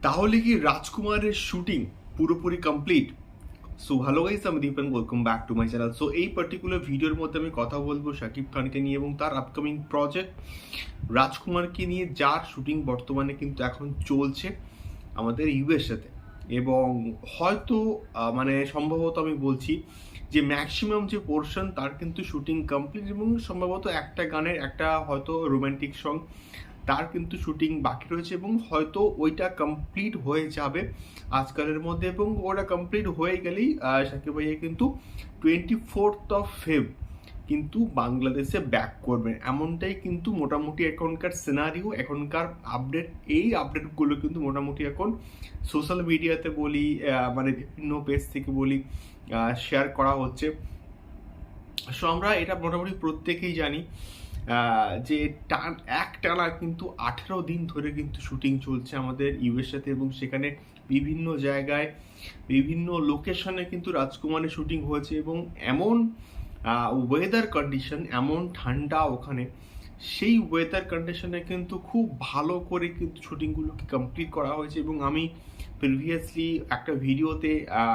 তাহলে কি রাজকুমারের শুটিং পুরোপুরি কমপ্লিট সো হ্যালো গাইস আমি Dipan welcome back to my channel so এই পার্টিকুলার ভিডিওর মধ্যে আমি কথা বলব শাকিব খানকে নিয়ে এবং তার আপকামিং প্রজেক্ট রাজকুমারকে নিয়ে যার শুটিং বর্তমানে কিন্তু এখন চলছে আমাদের ইউএসএতে এবং হয়তো মানে সম্ভবত আমি বলছি যে ম্যাক্সিমাম যে পোর্শন তার কিন্তু শুটিং কমপ্লিট এবং সম্ভবত একটা গানের একটা হয়তো রোম্যান্টিক সং তার কিন্তু শুটিং বাকি রয়েছে এবং হয়তো ওইটা কমপ্লিট হয়ে যাবে আজকালের মধ্যে এবং ওটা কমপ্লিট হয়ে গেলেই সাকিব ভাইয়া কিন্তু টোয়েন্টি ফোর্থ অফ ফেব কিন্তু বাংলাদেশে ব্যাক করবেন এমনটাই কিন্তু মোটামুটি এখনকার সিনারিও এখনকার আপডেট এই আপডেটগুলো কিন্তু মোটামুটি এখন সোশ্যাল মিডিয়াতে বলি মানে বিভিন্ন পেজ থেকে বলি শেয়ার করা হচ্ছে। সো আমরা এটা মোটামুটি প্রত্যেকেই জানি। যে টান, এক টানা কিন্তু আঠেরো দিন ধরে কিন্তু শুটিং চলছে আমাদের ইউএসএতে এবং সেখানে বিভিন্ন জায়গায়, বিভিন্ন লোকেশনে কিন্তু রাজকুমারের শুটিং হয়েছে এবং এমন ওয়েদার কন্ডিশন এমন ঠান্ডা ওখানে, সেই ওয়েদার কন্ডিশনে কিন্তু খুব ভালো করে কিন্তু শুটিংগুলোকে কমপ্লিট করা হয়েছে এবং আমি প্রিভিয়াসলি একটা ভিডিওতে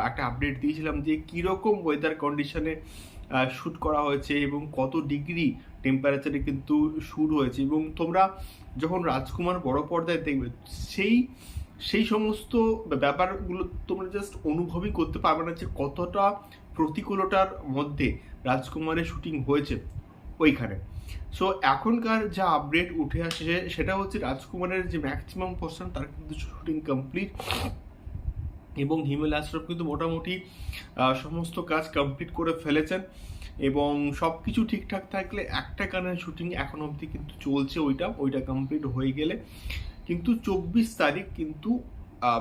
একটা আপডেট দিয়েছিলাম যে কীরকম ওয়েদার কন্ডিশনে শ্যুট করা হয়েছে এবং কত ডিগ্রি টেম্পারেচারে কিন্তু শ্যুট হয়েছে এবং তোমরা যখন রাজকুমার বড় পর্দায় দেখবে, সেই সেই সমস্ত ব্যাপারগুলো তোমরা জাস্ট অনুভবই করতে পারবে না যে কতটা প্রতিকূলতার মধ্যে রাজকুমারের শুটিং হয়েছে ওইখানে। সো এখনকার যা আপডেট উঠে আসে সেটা হচ্ছে রাজকুমারের যে ম্যাক্সিমাম পোর্শন তার কিন্তু শুটিং কমপ্লিট এবং হিমেল আশরফ কিন্তু মোটামুটি সমস্ত কাজ কমপ্লিট করে ফেলেছেন এবং সব কিছু ঠিকঠাক থাকলে একটা গানের শুটিং এখন অবধি কিন্তু চলছে ওইটা ওইটা কমপ্লিট হয়ে গেলে। কিন্তু চব্বিশ তারিখ কিন্তু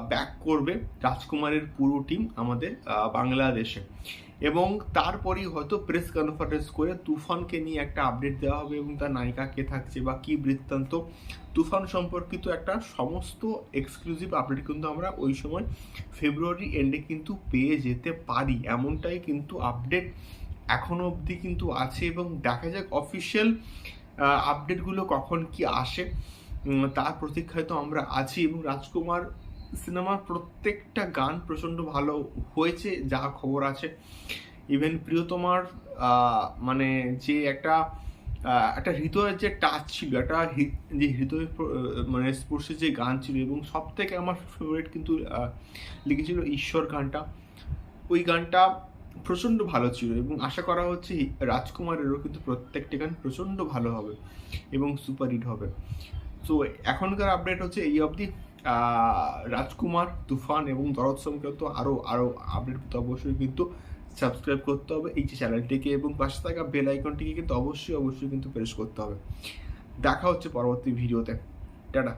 ব্যাক করবে রাজকুমারের পুরো টিম আমাদের বাংলাদেশে। এবং তারপরেই হয়তো প্রেস কনফারেন্স করে তুফানকে নিয়ে একটা আপডেট দেওয়া হবে এবং তার নায়িকা কে থাকছে বা কি বৃত্তান্ত। তুফান সম্পর্কিত একটা সমস্ত এক্সক্লুসিভ আপডেট কিন্তু আমরা ওই সময় ফেব্রুয়ারি এন্ডে কিন্তু পেয়ে যেতে পারি। এমনটাই কিন্তু আপডেট এখনও অবধি কিন্তু আছে এবং দেখা যাক অফিসিয়াল আপডেটগুলো কখন কি আসে। তার প্রতীক্ষায় তো আমরা আছি এবং রাজকুমার সিনেমার প্রত্যেকটা গান প্রচণ্ড ভালো হয়েছে, যা খবর আছে। ইভেন প্রিয়তমার মানে যে একটা একটা হৃদয়ের যে টাচ ছিল, একটা যে হৃদয় মানে স্পর্শে যে গান ছিল এবং সব থেকে আমার ফেভারিট কিন্তু লিখেছিল ঈশ্বর গানটা। ওই গানটা প্রচণ্ড ভালো ছিল এবং আশা করা হচ্ছে রাজকুমারেরও কিন্তু প্রত্যেকটি গান প্রচণ্ড ভালো হবে এবং সুপার হিট হবে। সো এখনকার আপডেট হচ্ছে এই অবধি। রাজকুমার, তুফান এবং দরদ সংক্রান্ত আরও আরও আপডেট পেতে অবশ্যই কিন্তু সাবস্ক্রাইব করতে হবে। এই যে চ্যানেলটিকে এবং পাশে থাকা বেল আইকনটিকে কিন্তু অবশ্যই অবশ্যই কিন্তু প্রেস করতে হবে। দেখা হচ্ছে পরবর্তী ভিডিওতে টাটা।